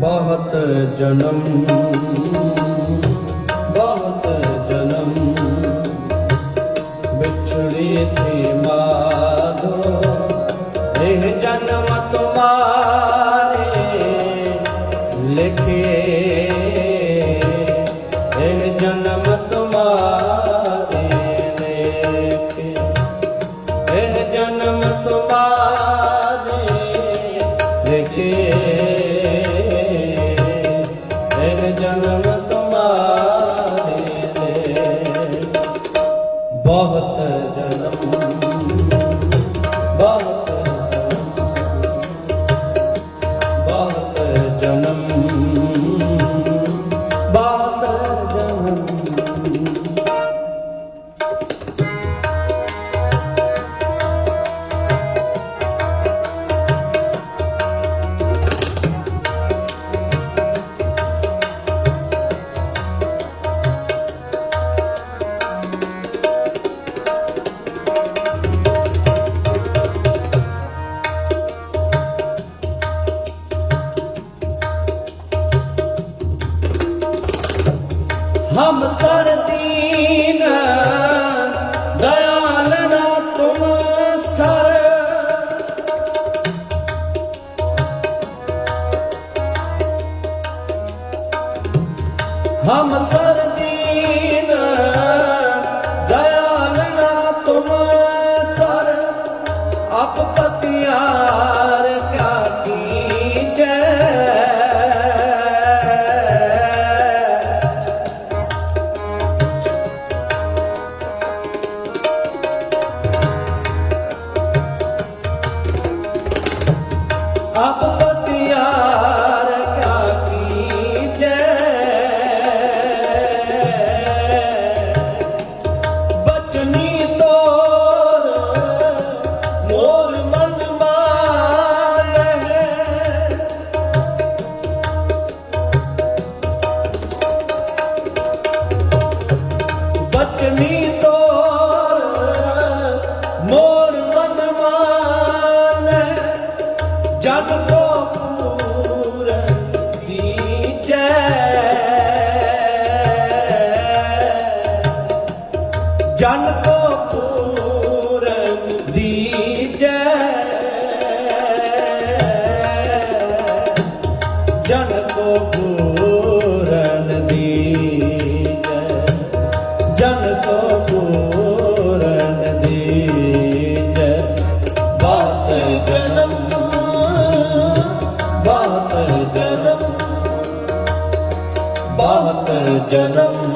बहुत जनम बहुत जनम। बिछड़ी थी माधो यह जन्म तुम्हारे लिखे यह जन्म तुम्हारे लिखे यह जन्म तुम्हारे लिखे ਜਨਮ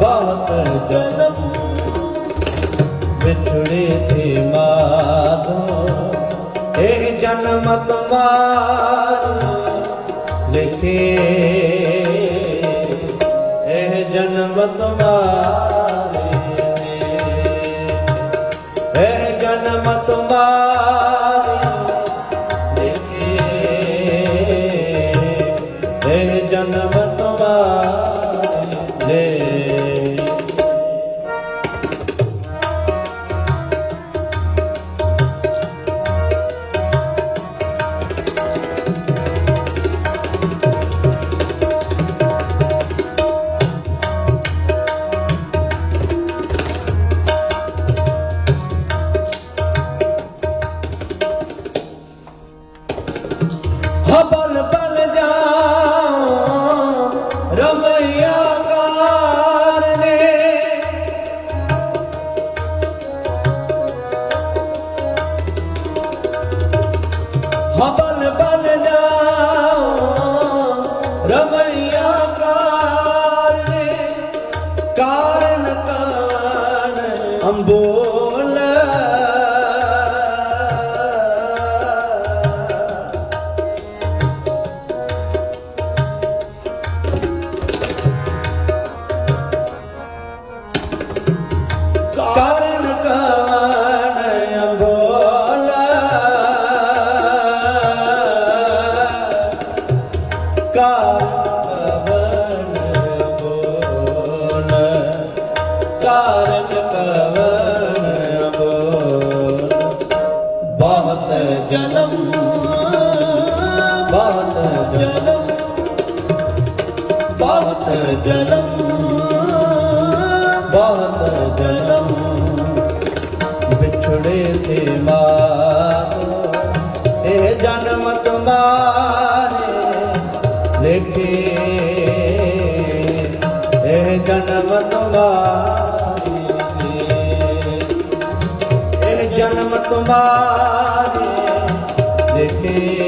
ਬਾਤ ਜਨਮ। ਵਿਛੜੇ ਤੇ ਮਾਦੋ ਇਹ ਜਨਮ ਤੁਮਾਰ ਲਿਖੇ। ਇਹ ਜਨਮ ਤੁਮਾਰ পাল যা ਜਨਮ ਬਾਤ ਜਨਮ ਬਾਤ ਜਨਮ ਬਾਤ ਜਨਮ ਵਿਛੜੇ ਤੇ ਮਾਤ ਇਹ ਜਨਮ ਤੁਮਾਰੇ ਲੇਖੇ। ਇਹ ਜਨਮ ਤੁਮਾਰੇ ਜਨਮ ਤੁਮਾਰ কে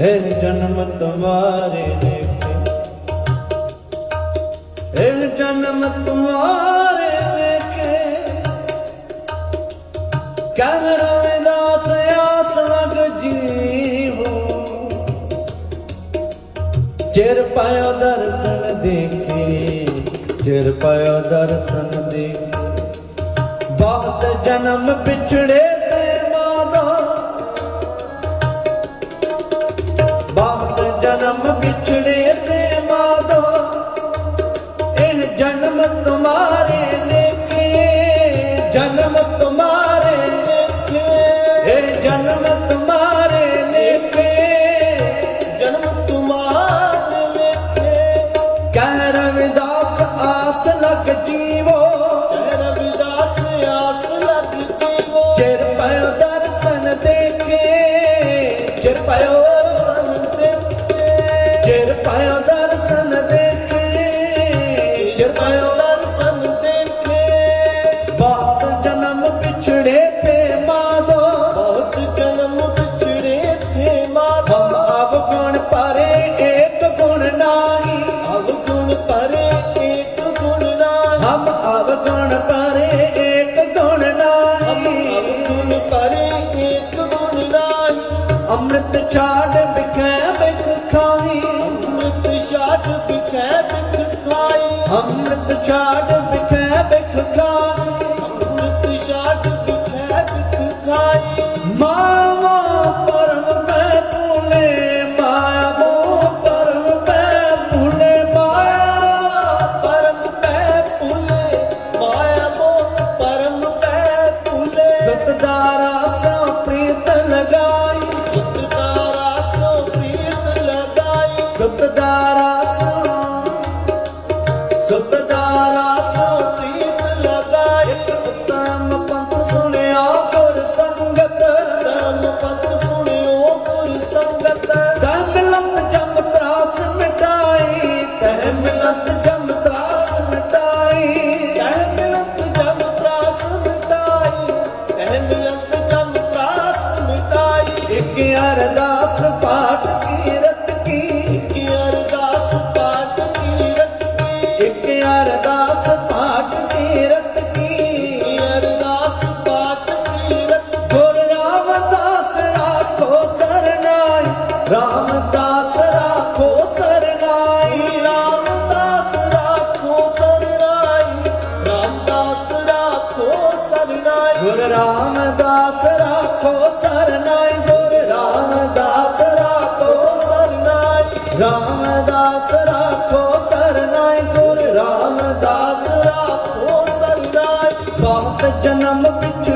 ਫਿਰ ਜਨਮ ਤੁਮਾਰੇ ਦੇਖੇ। ਇਹ ਜਨਮ ਤੁਮਾਰੇ ਦੇਖੇ। ਕਰ ਰਵਿਦਾਸ, ਆਸ ਲਗ ਜੀਵੋ। ਚਿਰ ਪਾਇਓ ਦਰਸ਼ਨ ਦੇਖੇ, ਚਿਰ ਪਾਇਓ ਦਰਸ਼ਨ ਦੇਖੇ। ਬਾਤ ਜਨਮ ਪਿਛੜੇ ਤੇ ਪਰੇ ਏਕ ਗੁਣ ਨਾਹੀ। ਹਮ ਅਵਗੁਣ ਪਰੇ ਏਕ ਗੁਣ ਨਾਹੀ। ਹਮ ਅਵਗੁਣ ਪਰੇ ਏਕ ਗੁਣ ਨਾਹੀ। ਅੰਮ੍ਰਿਤ ਛਾੜ ਬਿਖੈ ਬਿਖ ਖਾਈ ਅੰਮ੍ਰਿਤ ਛਾੜ ਬਿਖੈ ਬਿਖ ਖਾਈ ਅੰਮ੍ਰਿਤ ਛਾੜ ਬਿਖੈ ਬਿਖ ਖਾਈ பாவத்தை நம்ம பிச்சு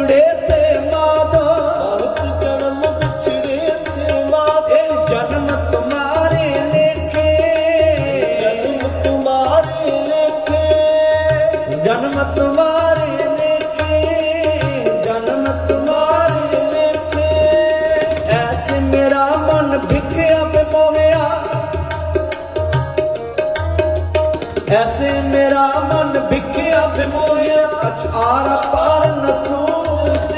ਜੈਸੇ ਮੇਰਾ ਮਨ ਵਿਖਿਆ ਬਿਮੋਇਆ ਅਚਾਰ ਪਾਰ ਨਸੂਤ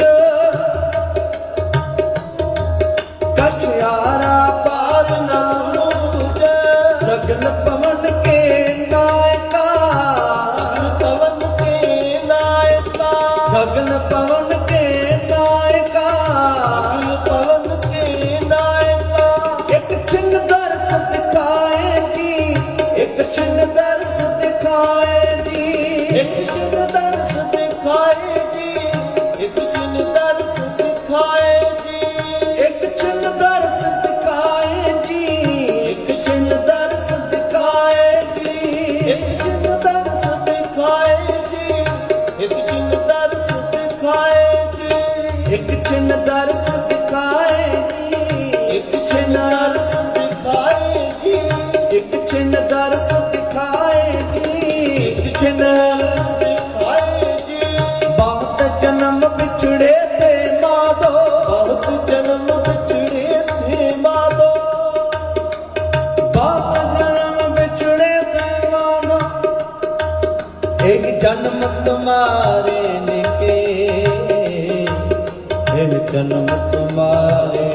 ਬਚਨ ਦਰ ਸਦਕਾਏ ਦੇਖਣ ਤੁਮਾਰੇ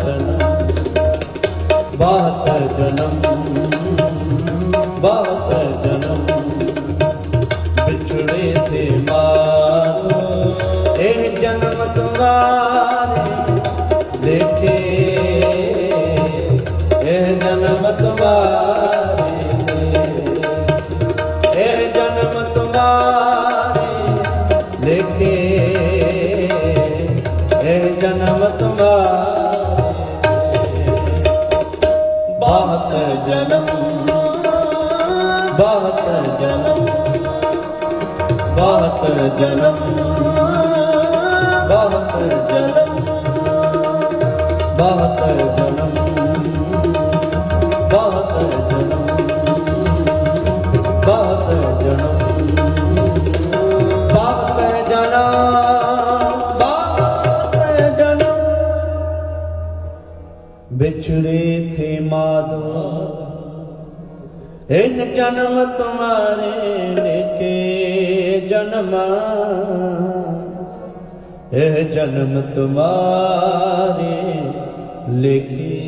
ਜਨਮ ਬਾਤ ਜਨਮ ਬਾਤ ਜਨਮ, ਵਿਛੜੇ ਤੇ ਮਾਰ। ਇਹ ਜਨਮ ਤੁਮਾਰੇ ਦੇਖੇ, ਇਹ ਜਨਮ ਤੁਮਾਰੇ ਇਹ ਜਨਮ ਤੁਮਾਰੇ ਦੇਖੇ, ਇਹ ਜਨਮ ਤੁਮਾਰੇ ਬਾਹਤਰ ਜਨਮ ਬਾਹਤਰ ਜਨਮ ਬਾਹਤਰ ਜਨਮ ਬਾਹਤਰ ਜਨਮ ਬਾਹਤਰ बिछड़े थे माधव इन जन्म तुम्हारे लेके जन्मा यह जन्म तुम्हारे लेके